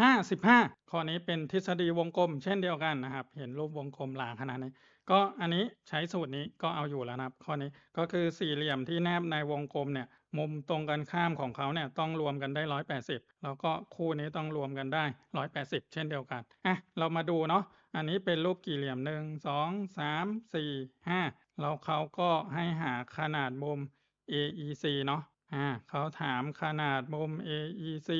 55ข้อนี้เป็นทฤษฎีวงกลม เช่นเดียวกันนะครับ เห็นรูปวงกลมหลาขนาดนี้ ก็อันนี้ใช้สูตรนี้ก็เอาอยู่แล้วนะครับ ข้อนี้ก็คือสี่เหลี่ยมที่แนบในวงกลมเนี่ย มุมตรงกันข้ามของเขาเนี่ยต้องรวมกันได้180แล้วก็คู่นี้ต้องรวมกันได้180เช่นเดียวกันอะเรามาดูเนาะอันนี้เป็นรูปกี่เหลี่ยม1 2 3 4 5แล้วเขาก็ให้หาขนาดมุม AEC เนาะอ่าเขาถามขนาดมุม AEC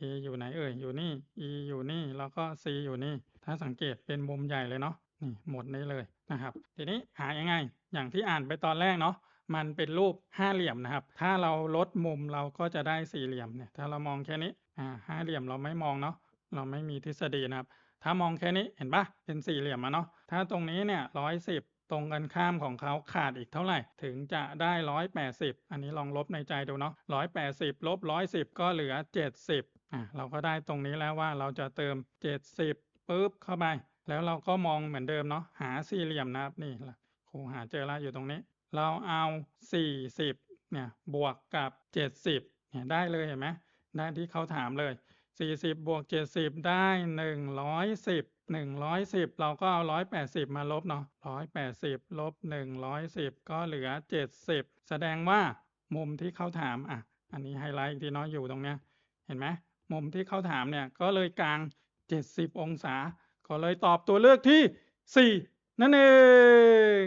A อยู่ไหนเอ่ยอยู่นี่ E อยู่นี่แล้วก็ C อยู่นี่ ถ้าสังเกตเป็นมุมใหญ่เลยเนาะนี่หมดนี้เลยนะครับ ทีนี้หายังไง อย่างที่อ่านไปตอนแรกเนาะมันเป็นรูปห้าเหลี่ยมนะครับ ถ้าเราลดมุมเราก็จะได้สี่เหลี่ยมเนี่ยถ้าเรามองแค่นี้อ่าห้าเหลี่ยมเราไม่มองเนาะเราไม่มีทฤษฎีนะครับ ถ้ามองแค่นี้เห็นปะเป็นสี่เหลี่ยมอะเนาะถ้าตรงนี้เนี่ยร้อยสิบตรงกันข้ามของเขาขาดอีกเท่าไหร่ ถึงจะได้ร้อยแปดสิบอันนี้ลองลบในใจดูเนาะร้อยแปดสิบลบร้อยสิบก็เหลือเจ็ดสิบ อะเราก็ได้ตรงนี้แล้วว่าเราจะเติมเจ็ดสิบปุ๊บเข้าไป แล้วเราก็มองเหมือนเดิมเนาะหาสี่เหลี่ยมนะครับนี่ละครูหาเจอแล้วอยู่ตรงนี้ เราเอาสี่สิบเนี่ยบวกกับเจ็ดสิบเนี่ยได้เลยเห็นไหมได้ที่เขาถามเลยสี่สิบบวกเจ็ดสิบได้หนึ่งร้อยสิบหนึ่งร้อยสิบเราก็เอาร้อยแปดสิบมาลบเนาะร้อยแปดสิบลบหนึ่งร้อยสิบก็เหลือเจ็ดสิบแสดงว่ามุมที่เขาถามอะ อันนี้ไฮไลท์ทีเนาะอยู่ตรงเนี้ย เห็นไหม มุมที่เขาถามเนี่ยก็เลยกลาง 70 องศา ก็เลยตอบตัวเลือกที่ 4 นั่นเอง